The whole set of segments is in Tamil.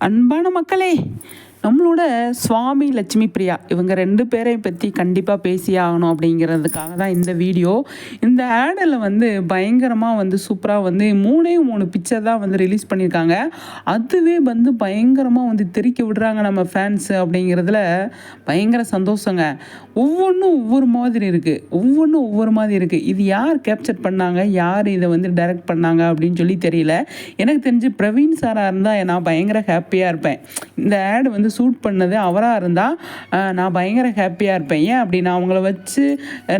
அன்பான மக்களே நம்மளோட சுவாமி லட்சுமி பிரியா இவங்க ரெண்டு பேரையும் பற்றி கண்டிப்பாக பேசி ஆகணும் அப்படிங்கிறதுக்காக தான் இந்த வீடியோ. இந்த ஆடில் வந்து பயங்கரமாக வந்து சூப்பராக வந்து மூணே மூணு பிக்சர் தான் வந்து ரிலீஸ் பண்ணியிருக்காங்க. அதுவே வந்து பயங்கரமாக வந்து தெரிக்க விடுறாங்க நம்ம ஃபேன்ஸு அப்படிங்கிறதுல பயங்கர சந்தோஷங்க. ஒவ்வொன்றும் ஒவ்வொரு மாதிரி இருக்குது ஒவ்வொன்றும் ஒவ்வொரு மாதிரி இருக்குது இது யார் கேப்சர் பண்ணாங்க? யார் இதை வந்து டைரக்ட் பண்ணாங்க அப்படின்னு சொல்லி தெரியல. எனக்கு தெரிஞ்சு பிரவீன் சாராக இருந்தால் நான் பயங்கர ஹாப்பியாக இருப்பேன். இந்த ஆடு வந்து சூட் பண்ணது அவராக இருந்தால் நான் பயங்கர ஹாப்பியாக இருப்பேன். ஏன் அப்படின்னா அவங்கள வச்சு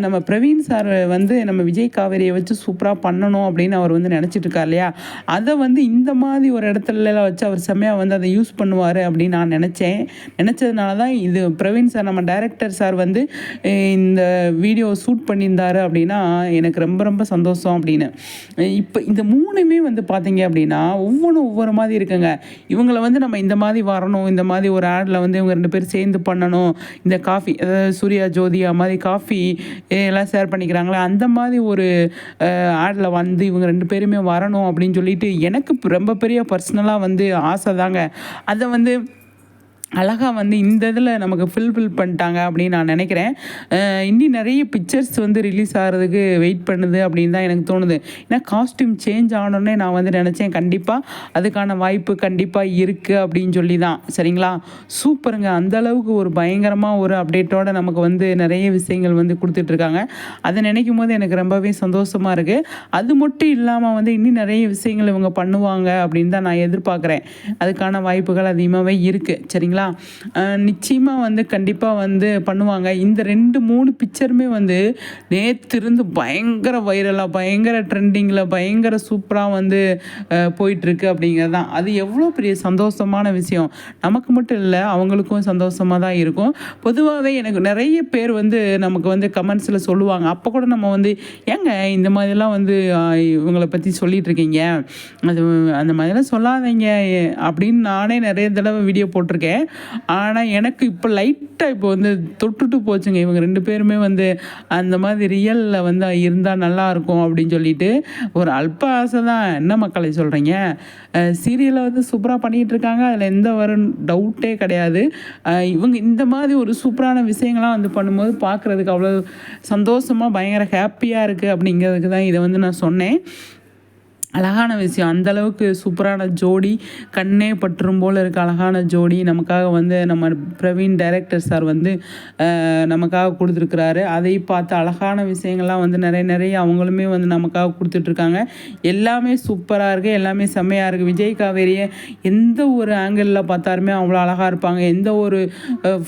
நம்ம பிரவீன் சார் வந்து நம்ம விஜய் காவேரியை வச்சு சூப்பராக பண்ணணும் அப்படின்னு அவர் வந்து நினச்சிட்டு இருக்கார் இல்லையா? அதை வந்து இந்த மாதிரி ஒரு இடத்துலலாம் வச்சு அவர் செம்மையாக வந்து அதை யூஸ் பண்ணுவார் அப்படின்னு நான் நினச்சேன். நினச்சதுனால தான் இது பிரவீன் சார் நம்ம டைரக்டர் சார் வந்து இந்த வீடியோ ஷூட் பண்ணியிருந்தாரு அப்படின்னா எனக்கு ரொம்ப ரொம்ப சந்தோஷம் அப்படின்னு. இப்போ இந்த மூணுமே வந்து பார்த்தீங்க அப்படின்னா ஒவ்வொன்றும் ஒவ்வொரு மாதிரி இருக்குங்க. இவங்களை வந்து நம்ம இந்த மாதிரி வரணும் இந்த மாதிரி ஒரு ஒரு ஆடில் வந்து இவங்க ரெண்டு பேரும் சேர்ந்து பண்ணணும். இந்த காஃபி அதாவது சூர்யா ஜோதியா மாதிரி காஃபி எல்லாம் ஷேர் பண்ணிக்கிறாங்களே அந்த மாதிரி ஒரு ஆடில் வந்து இவங்க ரெண்டு பேருமே வரணும் அப்படின்னு சொல்லிட்டு எனக்கு ரொம்ப பெரிய பர்சனலாக வந்து ஆசை தாங்க. அதை வந்து அழகாக வந்து இந்த இதில் நமக்கு ஃபில்ஃபில் பண்ணிட்டாங்க அப்படின்னு நான் நினைக்கிறேன். அஹ் இன்னி நிறைய பிக்சர்ஸ் வந்து ரிலீஸ் ஆகிறதுக்கு வெயிட் பண்ணுது அப்படின்னு தான் எனக்கு தோணுது. ஏன்னா காஸ்ட்யூம் சேஞ்ச் ஆனோடனே நான் வந்து நினச்சேன் கண்டிப்பாக அதுக்கான வாய்ப்பு கண்டிப்பாக இருக்குது அப்படின்னு சொல்லி தான் சரிங்களா? சூப்பருங்க. அந்த அளவுக்கு ஒரு பயங்கரமாக ஒரு அப்டேட்டோட நமக்கு வந்து நிறைய விஷயங்கள் வந்து கொடுத்துட்ருக்காங்க அதை நினைக்கும் போது எனக்கு ரொம்பவே சந்தோஷமாக இருக்குது அது மட்டும் இல்லாமல் வந்து இன்னும் நிறைய விஷயங்கள் இவங்க பண்ணுவாங்க அப்படின்னு தான் நான் எதிர்பார்க்குறேன். அதுக்கான வாய்ப்புகள் அதிகமாகவே இருக்குது சரிங்களா? நிச்சயமாக வந்து கண்டிப்பாக வந்து பண்ணுவாங்க. இந்த ரெண்டு மூணு பிக்சருமே வந்து நேற்று இருந்து பயங்கர வைரலாக பயங்கர ட்ரெண்டிங்கில் பயங்கர சூப்பராக வந்து போயிட்டுருக்கு அப்படிங்கிறது தான். அது எவ்வளோ பெரிய சந்தோஷமான விஷயம். நமக்கு மட்டும் இல்லை அவங்களுக்கும் சந்தோஷமாக தான் இருக்கும். பொதுவாகவே எனக்கு நிறைய பேர் வந்து நமக்கு வந்து கமெண்ட்ஸில் சொல்லுவாங்க. அப்போ கூட நம்ம வந்து ஏங்க இந்த மாதிரிலாம் வந்து இவங்களை பற்றி சொல்லிட்டு இருக்கீங்க அது அந்த மாதிரிலாம் சொல்லாதீங்க. அப்படின்னு நானே நிறைய தடவை வீடியோ போட்டிருக்கேன். ஆனால் எனக்கு இப்போ லைட்டாக இப்போ வந்து தொட்டுட்டு போச்சுங்க. இவங்க ரெண்டு பேருமே வந்து அந்த மாதிரி ரியலில் வந்து இருந்தால் நல்லா இருக்கும் அப்படின்னு சொல்லிட்டு ஒரு அல்ப ஆசை தான் என்ன மக்களை சொல்கிறீங்க சீரியலை வந்து சூப்பராக பண்ணிகிட்டு இருக்காங்க. அதில் எந்த வரும் டவுட்டே கிடையாது. இவங்க இந்த மாதிரி ஒரு சூப்பரான விஷயங்கள்லாம் வந்து பண்ணும்போது பார்க்குறதுக்கு அவ்வளோ சந்தோஷமாக பயங்கர ஹாப்பியாக இருக்குது அப்படிங்கிறதுக்கு தான் இதை வந்து நான் சொன்னேன். அழகான விஷயம். அந்தளவுக்கு சூப்பரான ஜோடி. கண்ணே பற்றும் போல் இருக்க அழகான ஜோடி. நமக்காக வந்து நம்ம பிரவீன் டைரக்டர் சார் வந்து நமக்காக கொடுத்துருக்குறாரு. அதை பார்த்து அழகான விஷயங்கள்லாம் வந்து நிறைய நிறைய அவங்களுமே வந்து நமக்காக கொடுத்துட்ருக்காங்க. எல்லாமே சூப்பராக இருக்குது எல்லாமே செம்மையாக இருக்குது விஜய் காவேரியை எந்த ஒரு ஆங்கிளில் பார்த்தாலுமே அவ்வளோ அழகாக இருப்பாங்க. எந்த ஒரு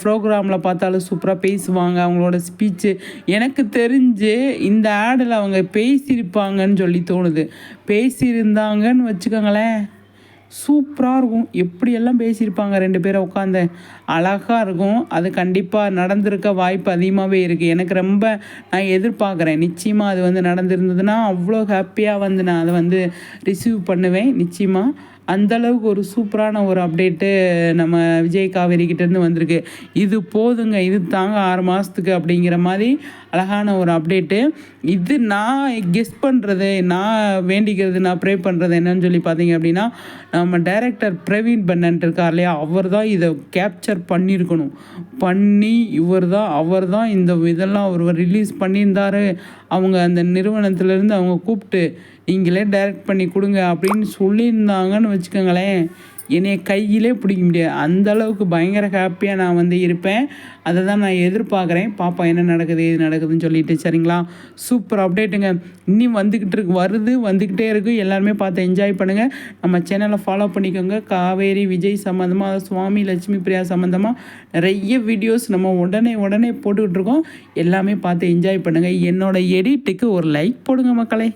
ப்ரோக்ராமில் பார்த்தாலும் சூப்பராக பேசுவாங்க. அவங்களோட ஸ்பீச்சு எனக்கு தெரிஞ்சு இந்த ஆடில் அவங்க பேசியிருப்பாங்கன்னு சொல்லி தோணுது. பேசியிருந்தாங்கன்னு வச்சுக்கோங்களேன். சூப்பராக இருக்கும். எப்படியெல்லாம் பேசியிருப்பாங்க ரெண்டு பேரும் உட்காந்து அழகாக இருக்கும். அது கண்டிப்பாக நடந்திருக்க வாய்ப்பு அதிகமாகவே இருக்குது எனக்கு ரொம்ப நான் எதிர்பார்க்குறேன். நிச்சயமாக அது வந்து நடந்திருந்ததுன்னா அவ்வளோ ஹாப்பியாக வந்து நான் அதை வந்து ரிசீவ் பண்ணுவேன். நிச்சயமாக அந்த அளவுக்கு ஒரு சூப்பரான ஒரு அப்டேட்டு நம்ம விஜய் காவேரி கிட்டேருந்து வந்திருக்கு. இது போதுங்க. இது தாங்க ஆறு மாதத்துக்கு அப்படிங்கிற மாதிரி அழகான ஒரு அப்டேட்டு இது நான் கெஸ் பண்ணுறது நான் வேண்டிக்கிறது நான் ப்ரே பண்ணுறது என்னன்னு சொல்லி பார்த்தீங்க அப்படின்னா நம்ம டைரக்டர் பிரவீன் பண்ணன் இருக்கார் இல்லையா? அவர் தான் இதை கேப்சர் பண்ணியிருக்கணும். பண்ணி இவர் தான் அவர் தான் இந்த இதெல்லாம் அவர் ரிலீஸ் பண்ணியிருந்தாரு. அவங்க அந்த நிறுவனத்துலேருந்து அவங்க கூப்பிட்டு நீங்களே டைரக்ட் பண்ணி கொடுங்க அப்படின்னு சொல்லியிருந்தாங்கன்னு வச்சுக்கோங்களேன். என்னை கையிலே பிடிக்க முடியாது. அந்த அளவுக்கு பயங்கர ஹாப்பியாக நான் வந்து இருப்பேன். அதை தான் நான் எதிர்பார்க்குறேன். பாப்பா என்ன நடக்குது எது நடக்குதுன்னு சொல்லிட்டு சரிங்களா? சூப்பர் அப்டேட்டுங்க இன்னும் வந்துக்கிட்டு இருக்கு வருது வந்துக்கிட்டே இருக்கு. எல்லாருமே பார்த்து என்ஜாய் பண்ணுங்கள் நம்ம சேனலை ஃபாலோ பண்ணிக்கோங்க. காவேரி விஜய் சம்மந்தமாக சுவாமி லட்சுமி பிரியா சம்மந்தமாக நிறைய வீடியோஸ் நம்ம உடனே உடனே போட்டுக்கிட்டு இருக்கோம். எல்லாமே பார்த்து என்ஜாய் பண்ணுங்கள் என்னோடய எடிட்டுக்கு ஒரு லைக் போடுங்க மக்களே.